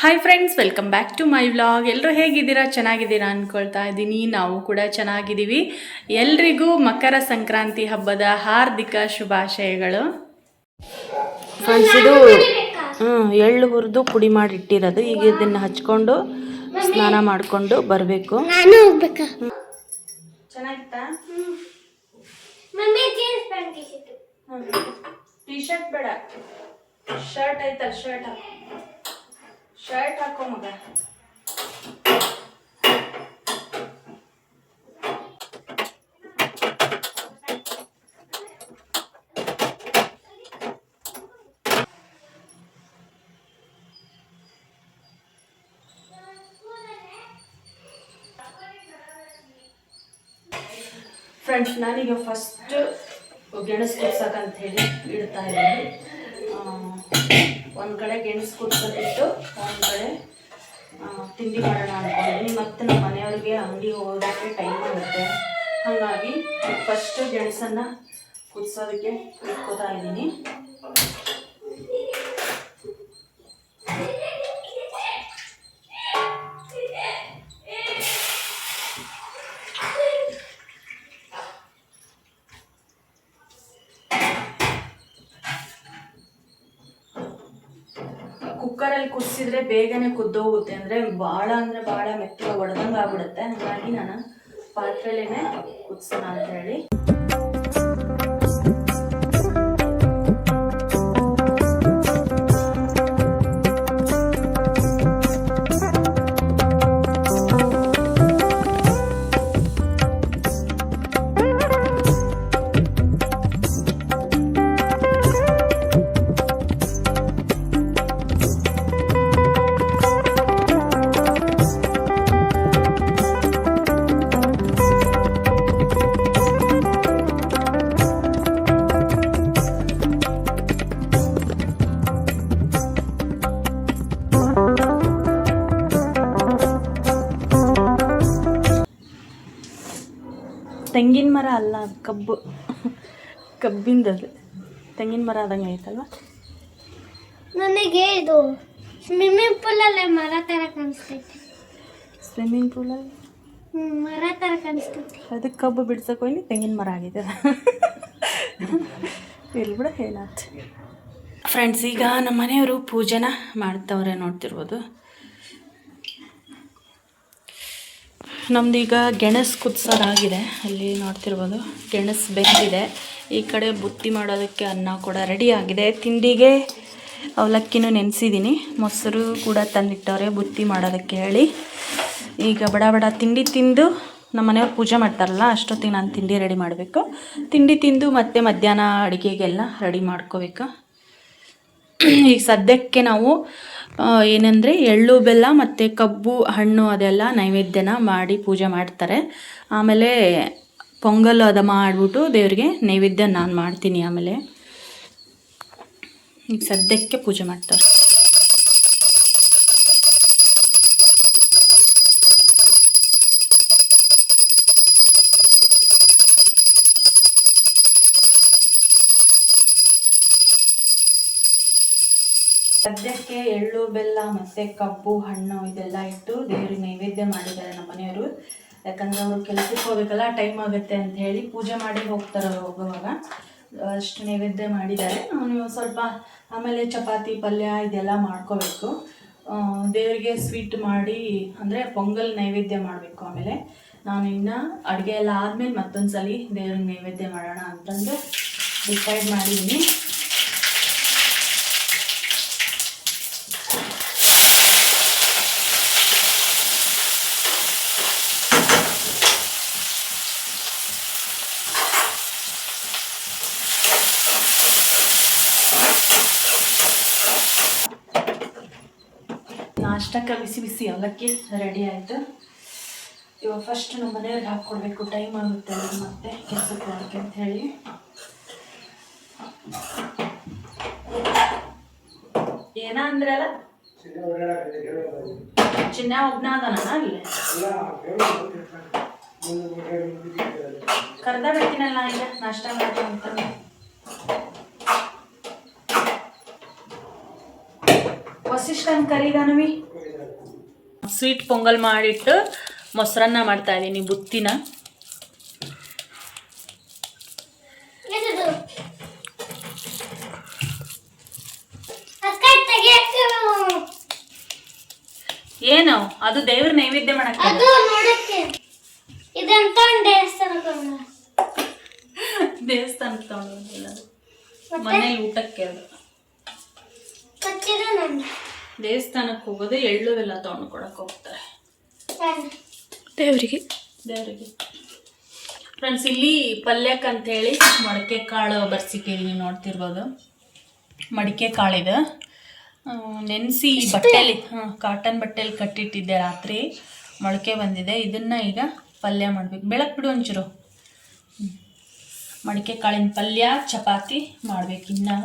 Hi friends welcome back to my vlog ಎಲ್ಲರೂ ಹೇಗಿದ್ದೀರಾ? ಚೆನ್ನಾಗಿದ್ದೀರಾ ಅಂದ್ಕೊಳ್ತಾ ಇದ್ದೀನಿ. ನಾವು ಕೂಡ ಚೆನ್ನಾಗಿದ್ದೀವಿ. ಎಲ್ರಿಗೂ ಮಕರ ಸಂಕ್ರಾಂತಿ ಹಬ್ಬದ ಹಾರ್ದಿಕ ಶುಭಾಶಯಗಳು. ಫ್ರೆಂಡ್ಸ್ ಇದು ಎಳ್ಳು ಹುರಿದು ಪುಡಿ ಮಾಡಿ ಇಟ್ಟಿರೋದು ಈಗ ಇದನ್ನು ಹಚ್ಕೊಂಡು ಸ್ನಾನ ಮಾಡಿಕೊಂಡು ಬರಬೇಕು. ಟಿ ಶರ್ಟ್ ಬೇಡ. ಶರ್ಟ್ ಐತಲ್ಲ ಶರ್ಟ್ ಶರ್ಟ್ ಹಾಕೋ ಮಗ ಫ್ರೆಂಡ್ಸ್ ನಾನೀಗ ಫಸ್ಟ್ ಗೆಣಸು ಅಂತ ಹೇಳಿ ಇಡ್ತಾ ಇದ್ದೀನಿ. ಒಂದು ಕಡೆ ಗೆಣಸು ಕುಟ್ಕೊಂಡಿಟ್ಟು ಒಂದು ಕಡೆ ತಿಂಡಿ ಮಾಡೋಣ ಅಂತಂದ್ರೆ ಮತ್ತು ನಮ್ಮ ಮನೆಯವ್ರಿಗೆ ಅಂಗಡಿ ಹೋಗೋದಕ್ಕೆ ಟೈಮ್ ಆಗುತ್ತೆ. ಹಾಗಾಗಿ ಫಸ್ಟ್ ಗೆಣಸನ್ನು ಕುದಿಸೋದಕ್ಕೆ ಇಟ್ಕೋತಾ ಇದ್ದೀನಿ. ಕುದಿಸಿದ್ರೆ ಬೇಗನೆ ಕುದ್ದೋಗುತ್ತೆ ಅಂದರೆ ಭಾಳ ಅಂದರೆ ಭಾಳ ಮೆತ್ತಗೆ ಒಡೆದಂಗೆ ಆಗ್ಬಿಡುತ್ತೆ. ಹಾಗಾಗಿ ನಾನು ಪಾತ್ರೆಲೇನೆ ಕುದಿಸೋಣ ಅಂತ ಹೇಳಿ. ಕಬ್ಬು. ಕಬ್ಬಿಂದದು ತೆಂಗಿನ ಮರ ಆದಂಗೆ ಐತಲ್ವ ನನಗೆ ಇದು ಸ್ವಿಮ್ಮಿಂಗ್ ಪೂಲ್ ಅಲ್ಲೇ ಮರ ಥರ ಕಾಣಿಸ್ತೈತೆ. ಸ್ವಿಮ್ಮಿಂಗ್ ಪೂಲಲ್ಲಿ ಮರ ಥರ ಕಾಣಿಸ್ತೈತೆ. ಅದಕ್ಕೆ ಕಬ್ಬು ಬಿಡ್ಸಕ್ಕೆ ಹೋಗಿ ತೆಂಗಿನ ಮರ ಆಗಿದೆ. ಇಲ್ಲಿ ಬಿಡ ಏನಾಯ್ತು? ಫ್ರೆಂಡ್ಸ್ ಈಗ ನಮ್ಮ ಮನೆಯವರು ಪೂಜೆನ ಮಾಡ್ತವ್ರೆ ನೋಡ್ತಿರ್ಬೋದು. ನಮ್ದೀಗ ಗೆಣಸು ಕುದಿಸೋದಾಗಿದೆ. ಅಲ್ಲಿ ನೋಡ್ತಿರ್ಬೋದು ಗೆಣಸು ಬೆಂದಿದೆ. ಈ ಕಡೆ ಬುತ್ತಿ ಮಾಡೋದಕ್ಕೆ ಅನ್ನ ಕೂಡ ರೆಡಿ ಆಗಿದೆ. ತಿಂಡಿಗೆ ಅವಲಕ್ಕಿನೂ ನೆನೆಸಿದ್ದೀನಿ ಮೊಸರು ಕೂಡ ತಂದಿಟ್ಟವ್ರೆ ಬುತ್ತಿ ಮಾಡೋದಕ್ಕೆ ಹೇಳಿ. ಈಗ ಬಡ ಬಡ ತಿಂಡಿ ತಿಂದು ನಮ್ಮ ಮನೆಯವ್ರು ಪೂಜೆ ಮಾಡ್ತಾರಲ್ಲ, ಅಷ್ಟೊತ್ತಿಗೆ ನಾನು ತಿಂಡಿ ರೆಡಿ ಮಾಡಬೇಕು. ತಿಂಡಿ ತಿಂದು ಮತ್ತೆ ಮಧ್ಯಾಹ್ನ ಅಡುಗೆಗೆಲ್ಲ ರೆಡಿ ಮಾಡ್ಕೋಬೇಕು. ಈಗ ಸದ್ಯಕ್ಕೆ ನಾವು ಏನಂದರೆ ಎಳ್ಳು, ಬೆಲ್ಲ ಮತ್ತು ಕಬ್ಬು, ಹಣ್ಣು ಅದೆಲ್ಲ ನೈವೇದ್ಯನ ಮಾಡಿ ಪೂಜೆ ಮಾಡ್ತಾರೆ. ಆಮೇಲೆ ಪೊಂಗಲ್ ಅದ ಮಾಡಿಬಿಟ್ಟು ದೇವರಿಗೆ ನೈವೇದ್ಯ ನಾನು ಮಾಡ್ತೀನಿ ಆಮೇಲೆ. ಈಗ ಸದ್ಯಕ್ಕೆ ಪೂಜೆ ಮಾಡ್ತಾರೆ. ಸದ್ಯಕ್ಕೆ ಎಳ್ಳು, ಬೆಲ್ಲ ಮತ್ತೆ ಕಬ್ಬು, ಹಣ್ಣು ಇದೆಲ್ಲ ಇಟ್ಟು ದೇವ್ರಿಗೆ ನೈವೇದ್ಯ ಮಾಡಿದ್ದಾರೆ ನಮ್ಮ ಮನೆಯವರು. ಯಾಕಂದ್ರೆ ಅವರು ಕೆಲಸಕ್ಕೆ ಹೋಗ್ಬೇಕಲ್ಲ ಟೈಮ್ ಆಗುತ್ತೆ ಅಂತ ಹೇಳಿ ಪೂಜೆ ಮಾಡಿ ಹೋಗ್ತಾರೆ ಹೋಗುವಾಗ. ಅಷ್ಟು ನೈವೇದ್ಯ ಮಾಡಿದ್ದಾರೆ. ನಾನು ಸ್ವಲ್ಪ ಆಮೇಲೆ ಚಪಾತಿ, ಪಲ್ಯ ಇದೆಲ್ಲ ಮಾಡ್ಕೋಬೇಕು. ದೇವರಿಗೆ ಸ್ವೀಟ್ ಮಾಡಿ, ಅಂದರೆ ಪೊಂಗಲ್ ನೈವೇದ್ಯ ಮಾಡಬೇಕು ಆಮೇಲೆ. ನಾನು ಇನ್ನು ಅಡುಗೆ ಎಲ್ಲ ಆದಮೇಲೆ ಮತ್ತೊಂದು ಸಲ ದೇವ್ರಿಗೆ ನೈವೇದ್ಯ ಮಾಡೋಣ ಅಂತಂದು ಡಿಸೈಡ್ ಮಾಡಿದ್ದೀನಿ ನಾಷ್ಟಕ್ಕೆ ಬಿಸಿ ಬಿಸಿ ಅವಲಕ್ಕಿ ರೆಡಿ ಆಯಿತು. ಇವಾಗ ಫಸ್ಟ್ ನಮ್ಮ ಮನೆಯವ್ರಿಗೆ ಹಾಕ್ಕೊಡ್ಬೇಕು ಟೈಮ್ ಆಗುತ್ತೆ ಮತ್ತೆ ಕೆಲಸಕ್ಕೆ ಹೋಗಕ್ಕೆ ಅಂತ ಹೇಳಿ. ಏನ ಅಂದ್ರಲ್ಲ ಚಿನ್ನ ಒಬ್ನ ಅದಾನ ಅಲ್ಲಿ? ಕರ್ದ ಬಿಡ್ತೀನಲ್ಲ ಈಗ? ನಾಷ್ಟ ಮಾಡಿ ಅಂತ. ವಸಿಷ್ಠನ್ ಕರಿಗಾನವಿ ಸ್ವೀಟ್ ಪೊಂಗಲ್ ಮಾಡಿಟ್ಟು ಮೊಸರನ್ನ ಮಾಡ್ತಾ ಇದ್ದೀನಿ ಬುತ್ತಿನ. ಏನು? ಅದು ದೇವ್ರ ನೈವೇದ್ಯ ಮಾಡಕ್ಕೆ ಇದಂತ ಒಂದು ದೇವಸ್ಥಾನಕ್ಕೆ ತಗೊಂಡು ಮನೇಲಿ ಊಟಕ್ಕೆ ಅದು. ದೇವಸ್ಥಾನಕ್ಕೆ ಹೋಗೋದು ಎಳ್ಳು ಎಲ್ಲ ತಗೊಂಡು ಕೊಡಕ್ಕೆ ಹೋಗ್ತಾರೆ. ದೇವರಿಗೆ. ದೇವರಿಗೆ. ಫ್ರೆಂಡ್ಸ್ ಇಲ್ಲಿ ಪಲ್ಯಕ್ಕೆ ಅಂತೇಳಿ ಮಡಿಕೆ ಕಾಳು ಬರ್ಸಿಟ್ಟಿದ್ದೀನಿ ನೋಡ್ತಿರ್ಬೋದು. ಮಡಿಕೆ ಕಾಳಿದೆ ನೆನೆಸಿ ಬಟ್ಟೆಲಿ ಹಾಂ ಕಾಟನ್ ಬಟ್ಟೆಲಿ ಕಟ್ಟಿಟ್ಟಿದ್ದೆ ರಾತ್ರಿ. ಮೊಳಕೆ ಬಂದಿದೆ. ಇದನ್ನು ಈಗ ಪಲ್ಯ ಮಾಡಬೇಕು. ಬೆಳಕು ಬಿಡು ಒಂಚೂರು. ಮಡಿಕೆ ಕಾಳಿನ ಪಲ್ಯ ಚಪಾತಿ ಮಾಡ್ಬೇಕು ಇನ್ನು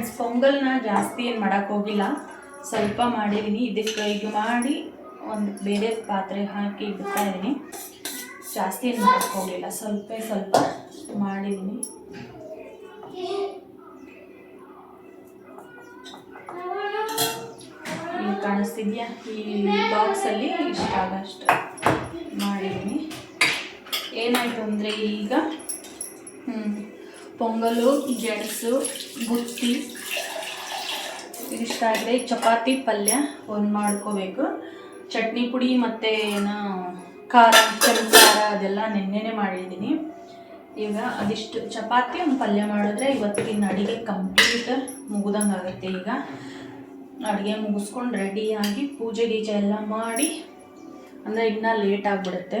ಫ್ರೆಂಡ್ಸ್ ಪೊಂಗಲ್ನ ಜಾಸ್ತಿ ಏನು ಮಾಡೋಕ್ಕೆ ಹೋಗಿಲ್ಲ. ಸ್ವಲ್ಪ ಮಾಡಿದ್ದೀನಿ ಇದಕ್ಕೆ ಈಗ ಮಾಡಿ ಒಂದು ಬೇರೆ ಪಾತ್ರೆ ಹಾಕಿ ಇಡ್ತಾ ಇದ್ದೀನಿ ಜಾಸ್ತಿ ಏನು ಮಾಡೋಕ್ಕೆ ಹೋಗಿಲ್ಲ. ಸ್ವಲ್ಪ ಸ್ವಲ್ಪ ಮಾಡಿದ್ದೀನಿ ಇಲ್ಲಿ ಕಾಣಿಸ್ತಿದ್ಯಾ? ಈ ಬಾಕ್ಸಲ್ಲಿ ಇಷ್ಟ ಆಗಷ್ಟು ಮಾಡಿದ್ದೀನಿ ಏನಾಯಿತು ಅಂದರೆ ಈಗ ಪೊಂಗಲು, ಗೆಣಸು, ಬುತ್ತಿ. ಇಷ್ಟ ಆದರೆ ಚಪಾತಿ, ಪಲ್ಯ ಒಂದು ಮಾಡ್ಕೋಬೇಕು. ಚಟ್ನಿ ಪುಡಿ ಮತ್ತು ಏನೋ ಖಾರ ಚಳಿ ಖಾರ ಅದೆಲ್ಲ ನೆನ್ನೆನೆ ಮಾಡಿದ್ದೀನಿ. ಈಗ ಅದಿಷ್ಟು ಚಪಾತಿ ಒಂದು ಪಲ್ಯ ಮಾಡಿದ್ರೆ ಇವತ್ತಿನ ಅಡುಗೆ ಕಂಪ್ಲೀಟ್ ಮುಗ್ದಂಗೆ ಆಗುತ್ತೆ ಈಗ. ಅಡುಗೆ ಮುಗಿಸ್ಕೊಂಡು ರೆಡಿಯಾಗಿ ಪೂಜೆ ಗೀಜೆ ಎಲ್ಲ ಮಾಡಿ, ಅಂದರೆ ಇನ್ನೂ ಲೇಟ್ ಆಗಿಬಿಡುತ್ತೆ.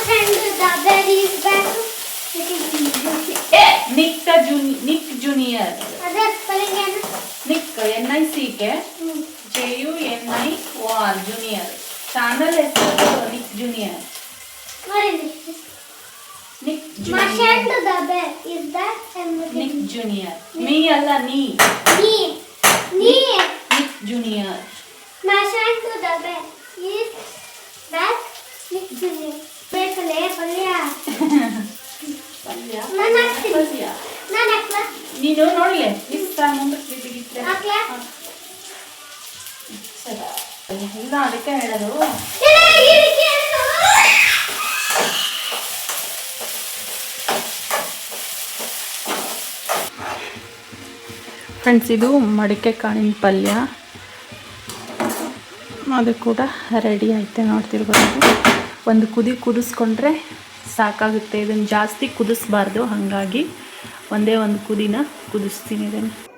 My friend Daberi is back. Nick ಜೂನಿ Nick junior ಅದೇ ಹೆಸರಂಗೇನು Nick N I C K J U N I O R Junior channel ಹೆಸರು ನಿಕ್ ಜೂನಿಯರ್ ನೋಡಿದ್ರಿ Nick My Junior friend Dabe is back and Nick Junior me ಅಲ್ಲ ನೀ me. Me. Nick Junior My friend Dabe is back. Nick Junior. ಪಲ್ಯ? ಪಲ್ಯ? ನಾನು ಹಾಕ್ತೀನಿ. ಪಲ್ಯ? ನಾನು ಹಾಕ್ಲಾ? ನೀನು ನೋಡ್ಲೆ ಇಷ್ಟ ಮುಂದಕ್ಕೆ ಬಿದ್ದಿದ್ರೆ ಹಾಕ್ಲಾ? ಸರಿ. ಇಲ್ಲ ಅದಕ್ಕೆ ಹೇಳೋದು. ಫ್ರೆಂಡ್ಸ್ ಇದು ಮಡಿಕೆ ಕಾಳಿನ ಪಲ್ಯ. ಅದು ಕೂಡ ರೆಡಿ ಐತೆ ನೋಡ್ತಿರ್ಬೋದು. ಒಂದು ಕುದಿ ಕುದಿಸ್ಕೊಂಡ್ರೆ ಸಾಕಾಗುತ್ತೆ. ಇದನ್ನು ಜಾಸ್ತಿ ಕುದಿಸ್ಬಾರ್ದು. ಹಾಗಾಗಿ ಒಂದೇ ಒಂದು ಕುದಿನ ಕುದಿಸ್ತೀನಿ ಇದನ್ನು.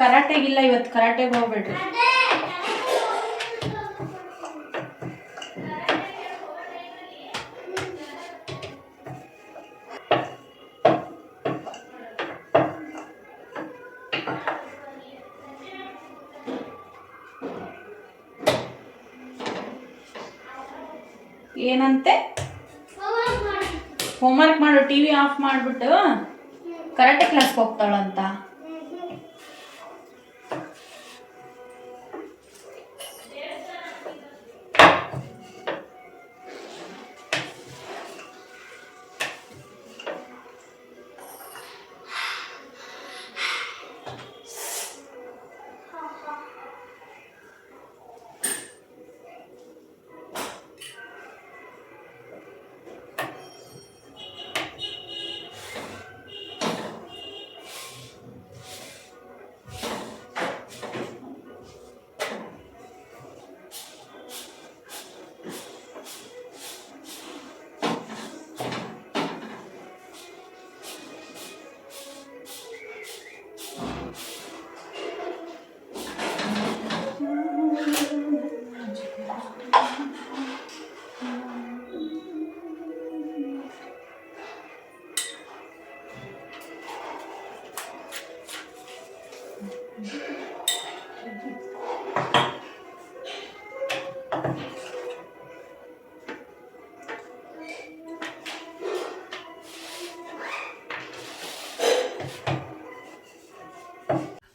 ಕರಾಟೆಗಿಲ್ಲ ಇವತ್ತು ಕರಾಟೆಗೆ ಹೋಗ್ಬೇಡ್ರಿ. ಏನಂತೆ? ಹೋಮ್ವರ್ಕ್ ಮಾಡು. ಟಿ ವಿ ಆಫ್ ಮಾಡಿಬಿಟ್ಟು ಕರಾಟೆ ಕ್ಲಾಸ್ಗೆ ಹೋಗ್ತಾಳಂತ.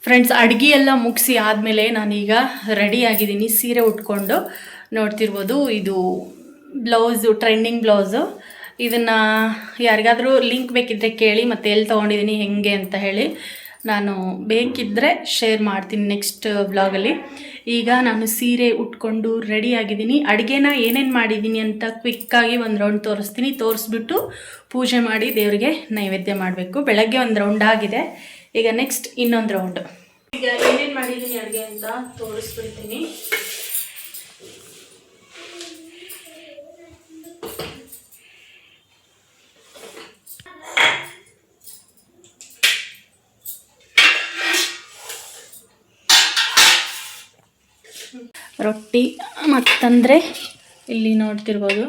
ಫ್ರೆಂಡ್ಸ್ ಅಡುಗೆ ಎಲ್ಲ ಮುಗಿಸಿ ಆದಮೇಲೆ ನಾನೀಗ ರೆಡಿ ಆಗಿದ್ದೀನಿ ಸೀರೆ ಉಟ್ಕೊಂಡು. ನೋಡ್ತಿರ್ಬೋದು, ಇದು ಬ್ಲೌಸು ಟ್ರೆಂಡಿಂಗ್ ಬ್ಲೌಸು ಇದನ್ನು ಯಾರಿಗಾದರೂ ಲಿಂಕ್ ಬೇಕಿದ್ದರೆ ಕೇಳಿ, ಮತ್ತು ಎಲ್ಲಿ ತೊಗೊಂಡಿದ್ದೀನಿ, ಹೆಂಗೆ ಅಂತ ಹೇಳಿ. ನಾನು ಬೇಕಿದ್ದರೆ ಶೇರ್ ಮಾಡ್ತೀನಿ ನೆಕ್ಸ್ಟ್ ವ್ಲಾಗಲ್ಲಿ ಈಗ ನಾನು ಸೀರೆ ಉಟ್ಕೊಂಡು ರೆಡಿ ಆಗಿದ್ದೀನಿ. ಅಡುಗೆನ ಏನೇನು ಮಾಡಿದ್ದೀನಿ ಅಂತ ಕ್ವಿಕ್ಕಾಗಿ ಒಂದು ರೌಂಡ್ ತೋರಿಸ್ತೀನಿ. ತೋರಿಸ್ಬಿಟ್ಟು ಪೂಜೆ ಮಾಡಿ ದೇವರಿಗೆ ನೈವೇದ್ಯ ಮಾಡಬೇಕು. ಬೆಳಗ್ಗೆ ಒಂದು ರೌಂಡ್ ಆಗಿದೆ. ಈಗ ನೆಕ್ಸ್ಟ್ ಇನ್ನೊಂದು ರೌಂಡ್ ಈಗ ಏನೇನು ಮಾಡಿದ್ದೀನಿ ಅಡುಗೆ ಅಂತ ತೋರಿಸ್ಬಿಡ್ತೀನಿ. ರೊಟ್ಟಿ, ಮತ್ತಂದರೆ ಇಲ್ಲಿ ನೋಡ್ತಿರ್ಬೋದು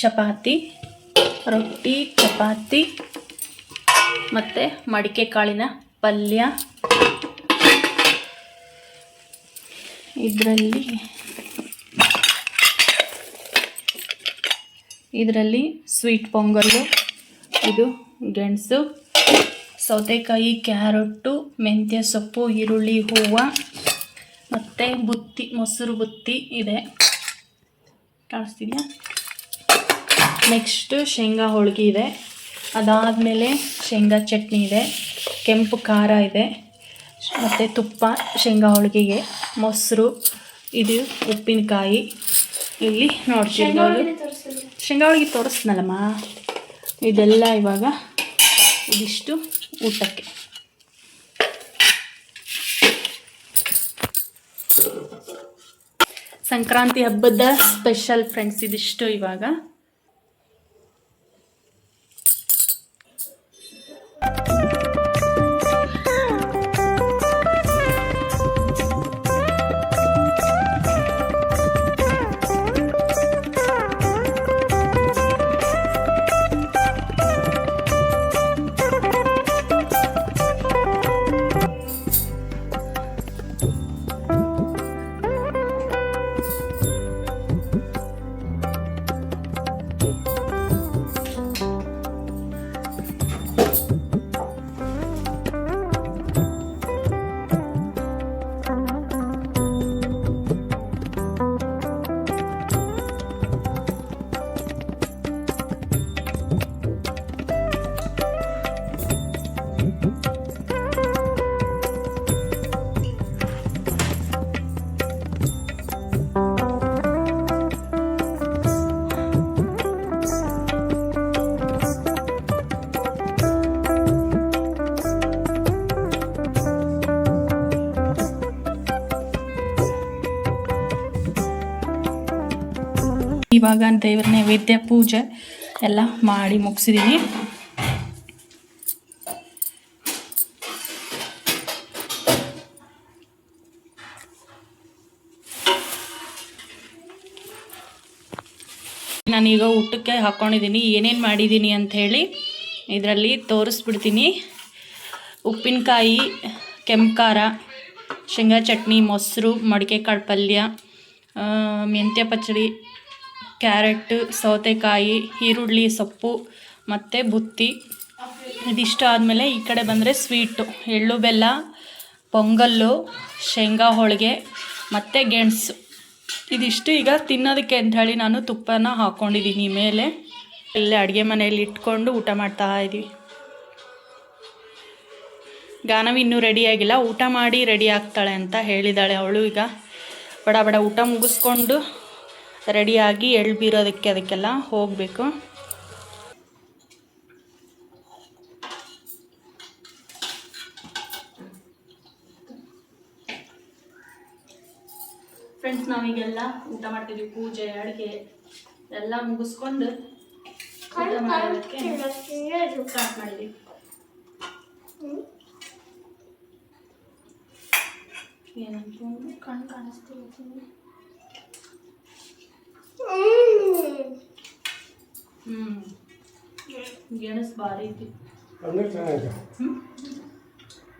ಚಪಾತಿ, ರೊಟ್ಟಿ, ಚಪಾತಿ, ಮತ್ತು ಮಡಿಕೆ ಕಾಳಿನ ಪಲ್ಯ. ಇದರಲ್ಲಿ ಇದರಲ್ಲಿ ಸ್ವೀಟ್ ಪೊಂಗಲ್ಲು, ಇದು ಗೆಣಸು, ಸೌತೆಕಾಯಿ, ಕ್ಯಾರೊಟ್ಟು, ಮೆಂತ್ಯ ಸೊಪ್ಪು, ಈರುಳ್ಳಿ, ಹೂವು. ಮತ್ತು ಬುತ್ತಿ ಮೊಸರು ಬುತ್ತಿ ಇದೆ. ಕಾಣಿಸ್ತಿದ್ಯಾ? ನೆಕ್ಸ್ಟು ಶೇಂಗಾ ಹೋಳಿಗೆ ಇದೆ. ಅದಾದಮೇಲೆ ಶೇಂಗಾ ಚಟ್ನಿ ಇದೆ. ಕೆಂಪು ಖಾರ ಇದೆ. ಮತ್ತು ತುಪ್ಪ ಶೇಂಗಾ ಹೋಳಿಗೆಗೆ. ಮೊಸರು ಇದು ಉಪ್ಪಿನಕಾಯಿ. ಇಲ್ಲಿ ನೋಡಿ. ಶೇಂಗಾ ಹೋಳಿಗೆ ತೋರಿಸ್ನಲ್ಲಮ್ಮ? ಇದೆಲ್ಲ ಇವಾಗ ಇದಿಷ್ಟು ಊಟಕ್ಕೆ. ಸಂಕ್ರಾಂತಿ ಹಬ್ಬದ ಸ್ಪೆಷಲ್ ಫ್ರೆಂಡ್ಸ್ ಇದಿಷ್ಟು ಇವಾಗ. ಇವಾಗ ದೇವರ ನೈವೇದ್ಯ ಪೂಜೆ ಎಲ್ಲ ಮಾಡಿ ಮುಗಿಸಿದ್ದೀನಿ ನಾನೀಗ ಊಟಕ್ಕೆ ಹಾಕ್ಕೊಂಡಿದ್ದೀನಿ ಏನೇನು ಮಾಡಿದ್ದೀನಿ ಅಂತ ಹೇಳಿ ಇದರಲ್ಲಿ ತೋರಿಸ್ಬಿಡ್ತೀನಿ. ಉಪ್ಪಿನಕಾಯಿ ಕೆಂಪು ಖಾರ ಶೇಂಗಾ ಚಟ್ನಿ, ಮೊಸರು, ಮಡಿಕೆ ಕಾಳು ಪಲ್ಯ ಮೆಂತ್ಯ ಪಚ್ಚಡಿ ಕ್ಯಾರೆಟ್, ಸೌತೆಕಾಯಿ, ಈರುಳ್ಳಿ, ಸೊಪ್ಪು ಮತ್ತು ಬುತ್ತಿ. ಇದಿಷ್ಟು ಆದಮೇಲೆ ಈ ಕಡೆ ಬಂದರೆ ಸ್ವೀಟು ಎಳ್ಳು, ಬೆಲ್ಲ, ಪೊಂಗಲ್ಲು, ಶೇಂಗಾ, ಹೋಳಿಗೆ ಮತ್ತು ಗೆಣಸು. ಇದಿಷ್ಟು ಈಗ ತಿನ್ನೋದಕ್ಕೆ ಅಂತ ಹೇಳಿ ನಾನು ತುಪ್ಪನ ಹಾಕ್ಕೊಂಡಿದ್ದೀನಿ ಮೇಲೆ. ಇಲ್ಲೇ ಅಡುಗೆ ಮನೆಯಲ್ಲಿ ಇಟ್ಕೊಂಡು ಊಟ ಮಾಡ್ತಾ ಇದ್ದೀವಿ ಗಾನವಿ ಇನ್ನೂ ರೆಡಿಯಾಗಿಲ್ಲ ಊಟ ಮಾಡಿ ರೆಡಿ ಆಗ್ತಾಳೆ ಅಂತ ಹೇಳಿದಾಳೆ ಅವಳು ಈಗ. ಬಡ ಬಡ ಊಟ ಮುಗಿಸ್ಕೊಂಡು ರೆಡಿಯಾಗಿ ಎಳ್ಳು ಬೀರೋದಕ್ಕೆ ಅದಕ್ಕೆಲ್ಲ ಹೋಗಬೇಕು. ಫ್ರೆಂಡ್ಸ್ ನಾವೀಗೆಲ್ಲ ಊಟ ಮಾಡ್ತಿದ್ವಿ ಪೂಜೆ ಅಡುಗೆ ಎಲ್ಲ ಮುಗಿಸ್ಕೊಂಡು ಊಟ ಮಾಡೋದಕ್ಕೆ ಸ್ಟಾರ್ಟ್ ಮಾಡಿದ್ವಿ. ಏನಂತ? ಕಣ್ ಕಾಣಿಸ್ತಿಲ್ಲ ಗೆಣಸು ಭಾರಿ ಐತಿ ಅಂದ್ರೆ ಚೆನ್ನಾಗಿದೆ ಹ್ಞೂ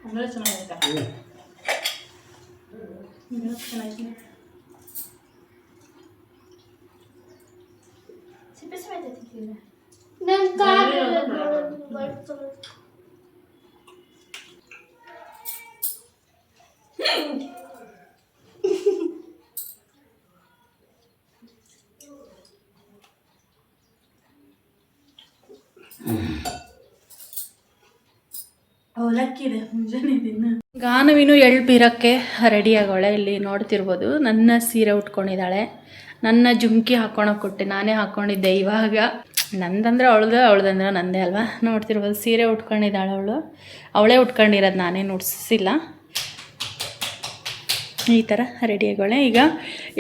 ಅಂದ್ರೆ ಚೆನ್ನಾಗೈತೆ ಗೆಣಸು ಚೆನ್ನಾಗೈತಿ ಸಿಪ್ಪೆ ಸಮೇತ ತಿಂತಿಲ್ಲ ನನ್ ಕಾಲು ಬರ್ತು ಅವಲಕ್ಕಿ ಇದೆ ಮುಂಜಾನೆ ದಿನ ಗಾನವಿನೂ ಎಳ್ಬಿರಕ್ಕೆ ರೆಡಿ ಆಗೋಳೆ ಇಲ್ಲಿ ನೋಡ್ತಿರ್ಬೋದು ನನ್ನ ಸೀರೆ ಉಟ್ಕೊಂಡಿದ್ದಾಳೆ. ನನ್ನ ಜುಮ್ಕಿ ಹಾಕೊಳಕ್ಕೆ ಕೊಟ್ಟೆ ನಾನೇ ಹಾಕ್ಕೊಂಡಿದ್ದೆ ಇವಾಗ. ನಂದಂದ್ರೆ ಅವಳ್ದು ಅವಳ್ದಂದ್ರೆ ನಂದೇ ಅಲ್ವಾ? ನೋಡ್ತಿರ್ಬೋದು ಸೀರೆ ಉಟ್ಕೊಂಡಿದ್ದಾಳೆ ಅವಳು. ಅವಳೇ ಉಟ್ಕೊಂಡಿರೋದು ನಾನೇ ನುಡ್ಸಿಲ್ಲ. ಈ ಥರ ರೆಡಿ ಆಗೋಳೆ ಈಗ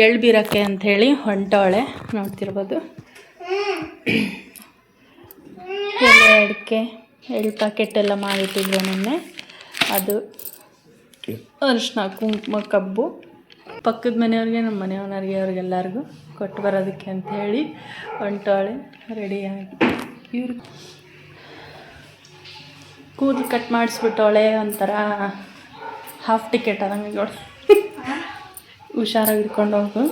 ಎಳ್ಳು ಬೀರಕ್ಕೆ ಅಂಥೇಳಿ ಹೊಂಟವಳೆ. ನೋಡ್ತಿರ್ಬೋದು. ಎಲೆ ಅಡಿಕೆ. ಎಳ್ಳು ಪ್ಯಾಕೆಟ್ ಎಲ್ಲ ಮಾಡಿಟ್ಟಿದ್ರು ನಿನ್ನೆ. ಅದು ಅರಿಶಿನ ಕುಂಕುಮ ಕಬ್ಬು. ಪಕ್ಕದ ಮನೆಯವ್ರಿಗೆ ನಮ್ಮ ಮನೆಯವನವ್ರಿಗೆ ಅವ್ರಿಗೆಲ್ಲರಿಗೂ ಕೊಟ್ಟು ಬರೋದಕ್ಕೆ ಅಂತ ಹೇಳಿ ಒಂಟಾಳೆ ರೆಡಿಯಾಗಿ ಇವ್ರು ಕೂದಲು ಕಟ್ ಮಾಡಿಸ್ಬಿಟ್ಟವಳೆ ಒಂಥರ ಹಾಫ್ ಟಿಕೆಟ್ ಅದಂಗೆ ಇವಳು ಹುಷಾರಾಗಿ ಇಟ್ಕೊಂಡು ಹೋಗು?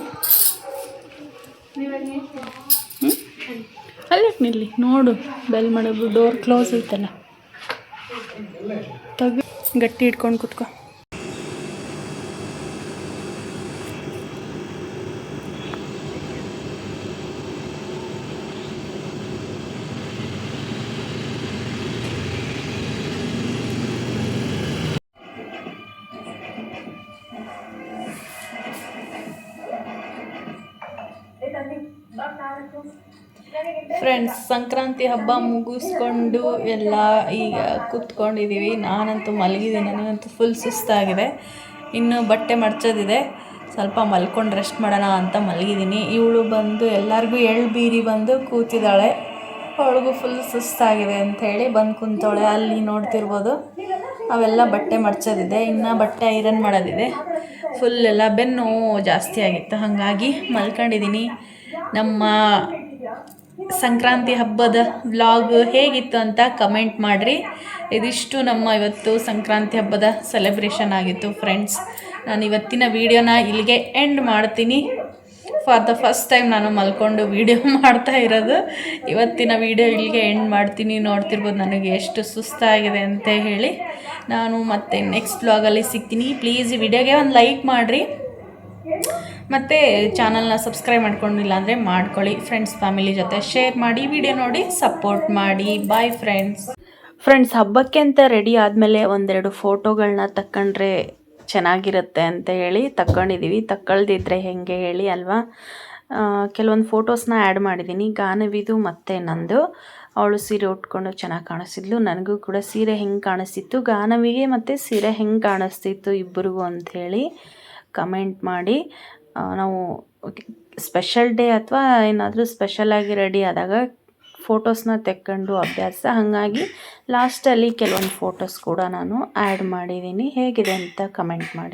ಅಲ್ಲಿ ನಿಲ್ಲಿ ನೋಡು ಬೆಲ್ ಮಾಡೋದು ಡೋರ್ ಕ್ಲೋಸ್ ಐತಲ್ಲ. ತಗ. ಗಟ್ಟಿ ಹಿಡ್ಕೊಂಡು ಕುತ್ಕೋ. ಫ್ರೆಂಡ್ಸ್ ಸಂಕ್ರಾಂತಿ ಹಬ್ಬ ಮುಗಿಸ್ಕೊಂಡು ಎಲ್ಲ ಈಗ ಕೂತ್ಕೊಂಡಿದ್ದೀವಿ ನಾನಂತೂ ಮಲಗಿದ್ದೀನಿ. ನನಗಂತೂ ಫುಲ್ ಸುಸ್ತಾಗಿದೆ. ಇನ್ನು ಬಟ್ಟೆ ಮಡ್ಚೋದಿದೆ. ಸ್ವಲ್ಪ ಮಲ್ಕೊಂಡು ರೆಸ್ಟ್ ಮಾಡೋಣ ಅಂತ ಮಲಗಿದ್ದೀನಿ. ಇವಳು ಬಂದು ಎಲ್ಲರಿಗೂ ಎಳ್ಳು ಬೀರಿ ಬಂದು ಕೂತಿದ್ದಾಳೆ. ಅವಳಿಗೂ ಫುಲ್ ಸುಸ್ತಾಗಿದೆ ಅಂಥೇಳಿ ಬಂದು ಕುಂತವಳೆ. ಅಲ್ಲಿ ನೋಡ್ತಿರ್ಬೋದು. ಅವೆಲ್ಲ ಬಟ್ಟೆ ಮಡ್ಚೋದಿದೆ. ಇನ್ನು ಬಟ್ಟೆ ಐರನ್ ಮಾಡೋದಿದೆ. ಫುಲ್ ಎಲ್ಲ ಬೆನ್ನು ಜಾಸ್ತಿ ಆಗಿತ್ತು. ಹಾಗಾಗಿ ಮಲ್ಕೊಂಡಿದ್ದೀನಿ ನಮ್ಮ ಸಂಕ್ರಾಂತಿ ಹಬ್ಬದ ವ್ಲಾಗ್ ಹೇಗಿತ್ತು ಅಂತ ಕಮೆಂಟ್ ಮಾಡಿರಿ. ಇದಿಷ್ಟು ನಮ್ಮ ಇವತ್ತು ಸಂಕ್ರಾಂತಿ ಹಬ್ಬದ ಸೆಲೆಬ್ರೇಷನ್ ಆಗಿತ್ತು ಫ್ರೆಂಡ್ಸ್ ನಾನು ಇವತ್ತಿನ ವೀಡಿಯೋನ ಇಲ್ಲಿಗೆ ಎಂಡ್ ಮಾಡ್ತೀನಿ. ಫಾರ್ ದ ಫಸ್ಟ್ ಟೈಮ್ ನಾನು ಮಲ್ಕೊಂಡು ವೀಡಿಯೋ ಮಾಡ್ತಾ ಇರೋದು. ಇವತ್ತಿನ ವೀಡಿಯೋ ಇಲ್ಲಿಗೆ ಎಂಡ್ ಮಾಡ್ತೀನಿ. ನೋಡ್ತಿರ್ಬೋದು ನನಗೆ ಎಷ್ಟು ಸುಸ್ತಾಗಿದೆ ಅಂತ ಹೇಳಿ. ನಾನು ಮತ್ತೆ ನೆಕ್ಸ್ಟ್ ವ್ಲಾಗಲ್ಲಿ ಸಿಗ್ತೀನಿ. ಪ್ಲೀಸ್ ಈ ವಿಡಿಯೋಗೆ ಒಂದು ಲೈಕ್ ಮಾಡಿರಿ. ಮತ್ತು ಚಾನಲ್ನ ಸಬ್ಸ್ಕ್ರೈಬ್ ಮಾಡ್ಕೊಂಡಿಲ್ಲ ಅಂದರೆ ಮಾಡ್ಕೊಳ್ಳಿ. ಫ್ರೆಂಡ್ಸ್ ಫ್ಯಾಮಿಲಿ ಜೊತೆ ಶೇರ್ ಮಾಡಿ ವಿಡಿಯೋ ನೋಡಿ ಸಪೋರ್ಟ್ ಮಾಡಿ. ಬಾಯ್ ಫ್ರೆಂಡ್ಸ್ ಫ್ರೆಂಡ್ಸ್ ಹಬ್ಬಕ್ಕೆ ಅಂತ ರೆಡಿ ಆದಮೇಲೆ ಒಂದೆರಡು ಫೋಟೋಗಳನ್ನ ತಕ್ಕೊಂಡ್ರೆ ಚೆನ್ನಾಗಿರುತ್ತೆ ಅಂತ ಹೇಳಿ ತಕ್ಕೊಂಡಿದ್ದೀವಿ ತಕ್ಕಳ್ದಿದ್ರೆ ಹೆಂಗೆ ಹೇಳಿ ಅಲ್ವಾ? ಕೆಲವೊಂದು ಫೋಟೋಸ್ನ ಆ್ಯಡ್ ಮಾಡಿದ್ದೀನಿ ಗಾನವಿದು ಮತ್ತು ನಂದು. ಅವಳು ಸೀರೆ ಉಟ್ಕೊಂಡು ಚೆನ್ನಾಗಿ ಕಾಣಿಸಿದ್ಲು. ನನಗೂ ಕೂಡ ಸೀರೆ ಹೆಂಗೆ ಕಾಣಿಸ್ತಿತ್ತು. ಗಾನವಿಗೆ ಮತ್ತು ಸೀರೆ ಹೆಂಗೆ ಕಾಣಿಸ್ತಿತ್ತು ಇಬ್ಬರಿಗೂ ಅಂಥೇಳಿ ಕಮೆಂಟ್ ಮಾಡಿ ನಾವು ಸ್ಪೆಷಲ್ ಡೇ ಅಥವಾ ಏನಾದರೂ ಸ್ಪೆಷಲಾಗಿ ರೆಡಿ ಆದಾಗ ಫೋಟೋಸ್ನ ತೆಕ್ಕೊಂಡು ಅಭ್ಯಾಸ. ಹಾಗಾಗಿ ಲಾಸ್ಟಲ್ಲಿ ಕೆಲವೊಂದು ಫೋಟೋಸ್ ಕೂಡ ನಾನು ಆ್ಯಡ್ ಮಾಡಿದ್ದೀನಿ. ಹೇಗಿದೆ ಅಂತ ಕಮೆಂಟ್ ಮಾಡಿ.